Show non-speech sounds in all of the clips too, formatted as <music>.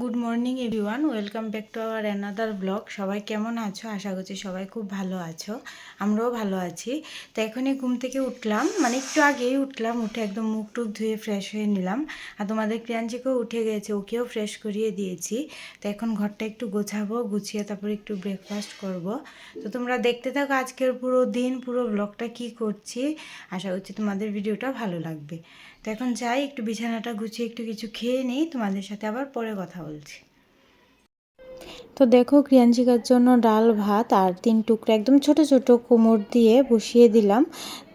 Good morning everyone welcome back to our another blog সবাই কেমন আছো? আশা করছি সবাই খুব ভালো আছো। আমরাও ভালো আছি। তো এখনই ঘুম থেকে উঠলাম। মানে একটু আগেই উঠলাম। উঠে একদম মুখ টুক ধুয়ে ফ্রেশ হয়ে নিলাম। আর তোমাদের ক্রিয়াঞ্চিকেও উঠে গেছে। ওকেও ফ্রেশ করিয়ে দিয়েছি। তো এখন ঘরটা একটু গোছাবো, গুছিয়ে তারপর একটু ব্রেকফাস্ট করব। তো তোমরা দেখতে থাকো আজকের পুরো দিন, পুরো ব্লগটা কি করছি। আশা করছি তোমাদের ভিডিওটা ভালো লাগবে। তো এখন যাই, একটু বিছানাটা গুছিয়ে একটু কিছু খেয়ে নিই, তোমাদের সাথে আবার পরে কথা বলছি। তো দেখো ক্রিয়াঞ্চিকার জন্য ডাল, ভাত আর তিন টুকরা একদম ছোট ছোট কোমর দিয়ে বসিয়ে দিলাম।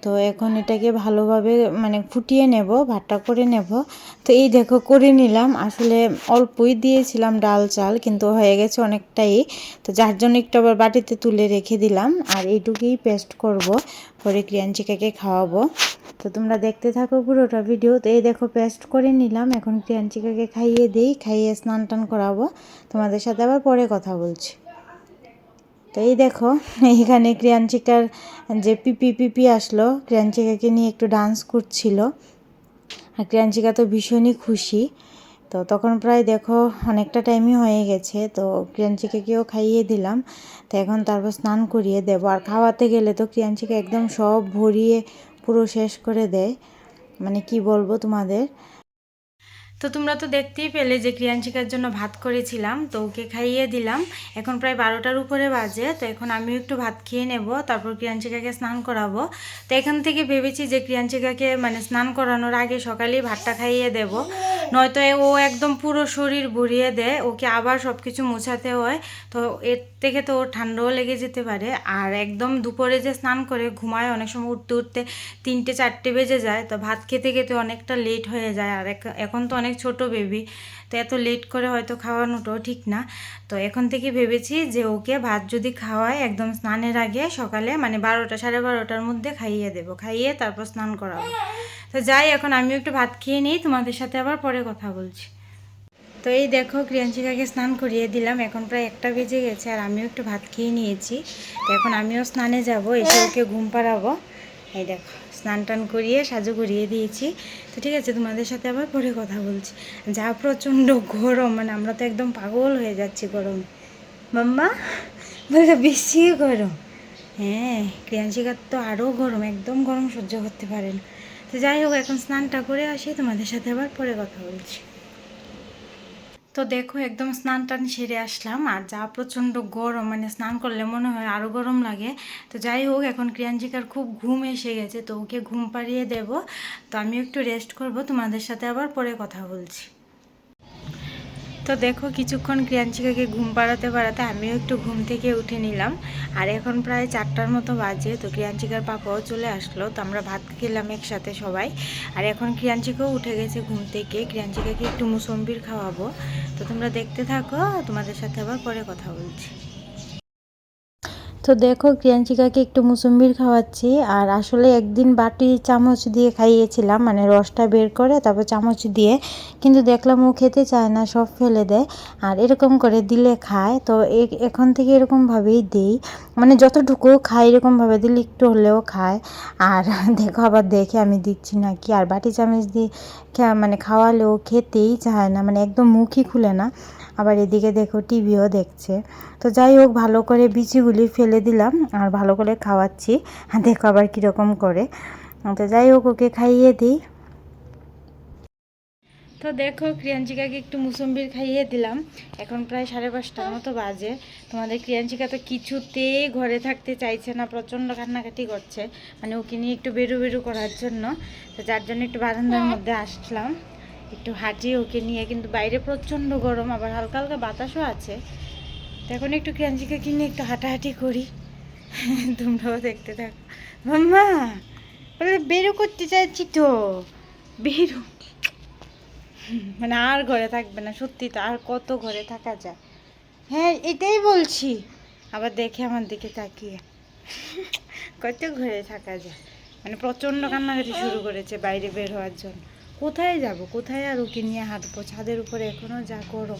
তো এখন এটাকে ভালোভাবে মানে ফুটিয়ে নেব, ভাতটা করে নেব। তো এই দেখো করে নিলাম, আসলে অল্পই দিয়েছিলাম ডাল, চাল, কিন্তু হয়ে গেছে অনেকটাই। তো যার জন্য একটু আবার বাটিতে তুলে রেখে দিলাম, আর এইটুকুই পেস্ট করব পরে ক্রিয়াঞ্চিকাকে খাওয়াবো। তো তোমরা দেখতে থাকো পুরোটা ভিডিও তো এই দেখো পেস্ট করে নিলাম। এখন ক্রিয়াঞ্চিকাকে খাইয়ে দিই, খাইয়ে স্নান টান করাবো। তোমাদের সাথে আবার পরে কথা বলছি। তো এই দেখো এইখানে ক্রিয়াঞ্চিকার যে পিপি পিপি আসলো ক্রিয়াঞ্চিকাকে নিয়ে একটু ডান্স করছিল। আর ক্রিয়াঞ্চিকা তো ভীষণই খুশি। তো তখন প্রায় দেখো অনেকটা টাইমই হয়ে গেছে, তো ক্রিয়াঞ্চিকাকেও খাইয়ে দিলাম। তো এখন তারপর স্নান করিয়ে দেবো। আর খাওয়াতে গেলে তো ক্রিয়াঞ্চিকা একদম সব ভরিয়ে পুরো শেষ করে দেয়। মানে কি বলব তোমাদের? তো তোমরা তো দেখতেই পেলে যে ক্রিয়াঞ্চিকার জন্য ভাত করেছিলাম, তো ওকে খাইয়ে দিলাম। এখন প্রায় বারোটার উপরে বাজে, তো এখন আমিও একটু ভাত খেয়ে নেব, তারপর ক্রিয়াঞ্চিকাকে স্নান করাবো। তো এখান থেকে ভেবেছি যে ক্রিয়াঞ্চিকাকে মানে স্নান করানোর আগে সকালেই ভাতটা খাইয়ে দেব। নয়তো ও একদম পুরো শরীর ভরিয়ে দেয়, ওকে আবার সব কিছু মোছাতে হয়। তো এর থেকে তো ওর ঠান্ডাও লেগে যেতে পারে। আর একদম দুপুরে যে স্নান করে, ঘুমায়, অনেক সময় উঠতে উঠতে তিনটে, চারটে বেজে যায়। তো ভাত খেতে খেতে অনেকটা লেট হয়ে যায়। আর এখন তো অনেক ছোট বেবি তো এত লেট করে হয়তো খাওয়ানোটাও ঠিক না। তো এখন থেকে ভেবেছি যে ওকে ভাত যদি খাওয়ায় একদম স্নানের আগে সকালে মানে বারোটা, সাড়ে বারোটার মধ্যে খাইয়ে দেবো। খাইয়ে তারপর স্নান করাবো। তো যাই, এখন আমিও একটু ভাত খেয়ে নিই, তোমাদের সাথে আবার পরে কথা বলছি। তো এই দেখো, ক্রিয়াঞ্চিকাকে স্নান করিয়ে দিলাম, এখন প্রায় একটা বেজে গেছে, আর আমিও একটু ভাত খেয়ে নিয়েছি। এখন আমিও স্নানে যাব, এসে ওকে ঘুম পাড়াবো। এই দেখো, স্নান টান করিয়ে সাজু করিয়ে দিয়েছি। তো ঠিক আছে, তোমাদের সাথে আবার পরে কথা বলছি। যা প্রচণ্ড গরম মানে আমরা তো একদম পাগল হয়ে যাচ্ছি গরম। মাম্মা বলে বেশি গরম। হ্যাঁ ক্রিয়াঞ্চিকার তো আরও গরম, একদম গরম সহ্য করতে পারেন তো যাই হোক, এখন স্নানটা করে আসি, তোমাদের সাথে আবার পরে কথা বলছি। তো দেখো, একদম স্নান টান সেরে আসলাম, আর যা প্রচণ্ড গরম মানে স্নান করলে মনে হয় আরও গরম লাগে। তো যাই হোক, এখন ক্রিয়াঞ্জিকার খুব ঘুম এসে গেছে, তো ওকে ঘুম পাড়িয়ে দেব। তো আমি একটু রেস্ট করব, তোমাদের সাথে আবার পরে কথা বলছি। তো দেখো কিছুক্ষণ ক্রিয়াঞ্চিকাকে ঘুম পাড়াতে পাড়াতে আমিও একটু ঘুম থেকে উঠে নিলাম। আর এখন প্রায় চারটার মতো বাজে, তো ক্রিয়াঞ্চিকার পাপাও চলে আসলো, তো আমরা ভাত খেলাম একসাথে সবাই। আর এখন ক্রিয়াঞ্চিকাও উঠে গেছে ঘুম থেকে, ক্রিয়াঞ্চিকাকে একটু মুসম্বির খাওয়াবো। তো তোমরা দেখতে থাকো, তোমাদের সাথে আবার পরে কথা বলছি। তো দেখো ক্রিয়াঞ্চিকাকে একটু মুসম্বির খাওয়াচ্ছি। আর আসলে একদিন বাটি চামচ দিয়ে খাইয়েছিলাম মানে রসটা বের করে তারপর চামচ দিয়ে। কিন্তু দেখলাম ও খেতে চায় না, সব ফেলে দেয়। আর এরকম করে দিলে খায়। তো এখন থেকে এরকমভাবেই দিই। মানে যতটুকু খায় এরকমভাবে দিলে একটু হলেও খায়। আর <laughs> দেখো আবার দেখে আমি দিচ্ছি না কি, আর বাটি চামচ দিয়ে মানে খাওয়ালেও খেতেই চায় না মানে একদম মুখই খুলে না। আবার এদিকে দেখো টিভিও দেখছে। তো যাই হোক, ভালো করে বিচিগুলি ফেলে দিলাম আর ভালো করে খাওয়াচ্ছি। <laughs> দেখো আবার কীরকম করে। তো যাই হোক, ওকে খাইয়ে দিই। তো দেখো, ক্রিয়াঞ্চিকাকে একটু মুসম্বির খাইয়ে দিলাম। এখন প্রায় সাড়ে পাঁচটার মতো বাজে। তোমাদের ক্রিয়াঞ্চিকা তো কিছুতেই ঘরে থাকতে চাইছে না, প্রচণ্ড কান্নাকাটি করছে। মানে ওকে নিয়ে একটু বেরু বেরু করার জন্য। তো যার জন্য একটু বারান্দার মধ্যে আসলাম। একটু হাঁটি ওকে নিয়ে, কিন্তু বাইরে প্রচণ্ড গরম, আবার হালকা হালকা বাতাসও আছে। তো এখন একটু ক্রাঞ্চিকে কিনে একটু হাঁটাহাঁটি করি। <laughs> তোমরাও দেখতে থাকো। মাম্মা, বলে বেরো করতে চাইছি তো। বেরো। মানে আর ঘরে থাকবে না সত্যি তো আর কত ঘরে থাকা যায়। হ্যাঁ এটাই বলছি। আবার দেখে আমার দিকে তাকিয়ে। কত ঘরে থাকা যায়। মানে প্রচণ্ড কান্নাকাটি শুরু করেছে বাইরে বের হওয়ার জন্য। কোথায় যাব? কোথায় আর ওকে নিয়ে হাঁটবো? ছাদের উপরে এখনও যা গরম।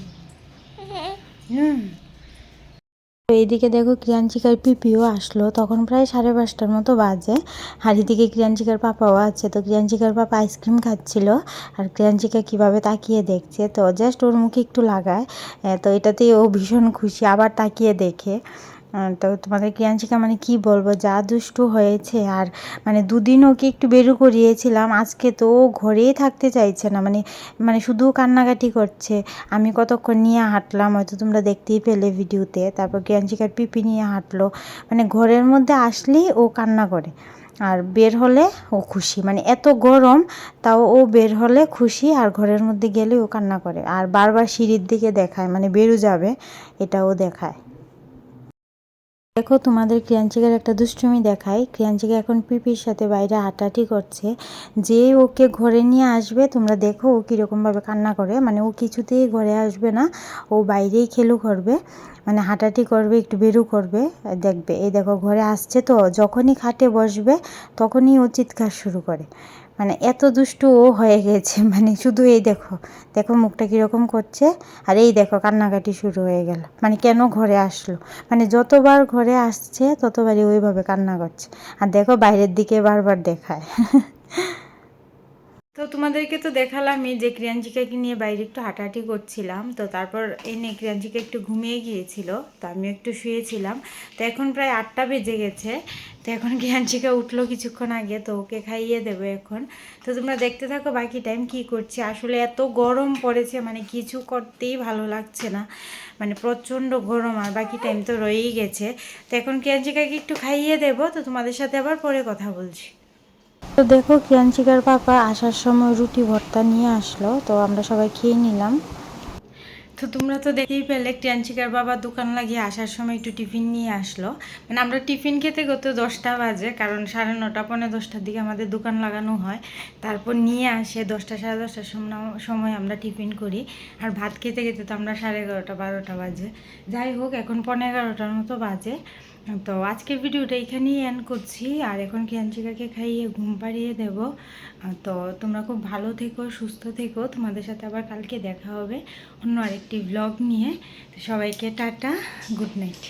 হুম। তো এইদিকে দেখো ক্রিয়াঞ্চিকার পিপিও আসলো। তখন প্রায় সাড়ে পাঁচটার মতো বাজে। আর এদিকে ক্রিয়াঞ্চিকার পাপাও আছে। তো ক্রিয়াঞ্চিকার পাপা আইসক্রিম খাচ্ছিল। আর ক্রিয়াঞ্চিকা কীভাবে তাকিয়ে দেখছে? তো জাস্ট ওর মুখে একটু লাগায়। তো এটাতেই ও ভীষণ খুশি। আবার তাকিয়ে দেখে। তো তোমাদের ক্রিয়াঞ্চিকা মানে কি বলব? যা দুষ্টু হয়েছে আর মানে দুদিন ওকে একটু বেরু করিয়েছিলাম। আজকে তো ও ঘরেই থাকতে চাইছে না। মানে মানে শুধু কান্নাকাটি করছে। আমি কতক্ষণ নিয়ে হাঁটলাম হয়তো তোমরা দেখতেই পেলে ভিডিওতে। তারপর ক্রিয়াঞ্চিকার পিপি নিয়ে হাঁটলো। মানে ঘরের মধ্যে আসলেই ও কান্না করে। আর বের হলে ও খুশি। মানে এত গরম, তাও ও বের হলে খুশি আর ঘরের মধ্যে গেলে ও কান্না করে। আর বারবার সিঁড়ির দিকে দেখায়। মানে বেরু যাবে, এটাও দেখায়। দেখো, তোমাদের ক্রিয়াঞ্চিকার একটা দুষ্টুমি দেখায়। ক্রিয়াঞ্চিকা এখন পিপির সাথে বাইরে হাঁটাহাঁটি করছে। যে ওকে ঘরে নিয়ে আসবে, তোমরা দেখো ও কীরকমভাবে কান্না করে। মানে ও কিছুতেই ঘরে আসবে না, ও বাইরেই খেলু করবে। মানে হাঁটাহাঁটি করবে, একটু বেরু করবে, দেখবে। এই দেখো, ঘরে আসছে তো, যখনই খাটে বসবে, তখনই ও চিৎকার শুরু করে। মানে এত দুষ্টু ও হয়ে গেছে <laughs> মানে শুধু এই দেখো দেখো মুখটা কীরকম করছে, আর এই দেখো কান্নাকাটি শুরু হয়ে গেল। মানে কেন ঘরে আসলো? মানে যতবার ঘরে আসছে, ততবারই ওইভাবে কান্না করছে। আর দেখো বাইরের দিকে বারবার দেখায়। <laughs> তো তোমাদেরকে তো দেখালামই যে ক্রিয়াঞ্জিকাকে নিয়ে বাইরে একটু হাঁটাহাঁটি করছিলাম। তো তারপর এনে ক্রিয়াঞ্জিকা একটু ঘুমিয়ে গিয়েছিল, তো আমি একটু শুয়েছিলাম। তো এখন প্রায় আটটা বেজে গেছে, তো এখন ক্রিয়াঞ্জিকা উঠল কিছুক্ষণ আগে, তো ওকে খাইয়ে দেবো এখন। তো তোমরা দেখতে থাকো বাকি টাইম কি করছি। আসলে এত গরম পড়েছে মানে কিছু করতেই ভালো লাগছে না। মানে প্রচণ্ড গরম আর বাকি টাইম তো রয়েই গেছে। তো এখন ক্রিয়াঞ্জিকাকে একটু খাইয়ে দেবো, তো তোমাদের সাথে আবার পরে কথা বলছি। তো দেখো কিয়ানচিকার পাপা আসার সময় রুটি ভর্তা নিয়ে আসলো, তো আমরা সবাই খেয়ে নিলাম। তো তোমরা তো দেখেই পেলে ক্রিয়াঞ্চিকার বাবা দোকান লাগিয়ে আসার সময় একটু টিফিন নিয়ে আসলো। মানে আমরা টিফিন খেতে গত দশটা বাজে, কারণ সাড়ে নটা, পৌনে দশটার দিকে আমাদের দোকান লাগানো হয়। তারপর নিয়ে আসে, দশটা, সাড়ে দশটার সময় আমরা টিফিন করি। আর ভাত খেতে খেতে তো আমরা সাড়ে এগারোটা, বারোটা বাজে। যাই হোক, এখন পনেরো এগারোটার মতো বাজে। তো আজকের ভিডিওটা এখানেই এন্ড করছি। আর এখন ক্রিয়াঞ্চিকাকে খাইয়ে ঘুম পাড়িয়ে দেবো। তো তোমরা খুব ভালো থেকো, সুস্থ থেকো। তোমাদের সাথে আবার কালকে দেখা হবে অন্য আরেকটি ব্লগ নিয়ে। সবাইকে টাটা গুড নাইট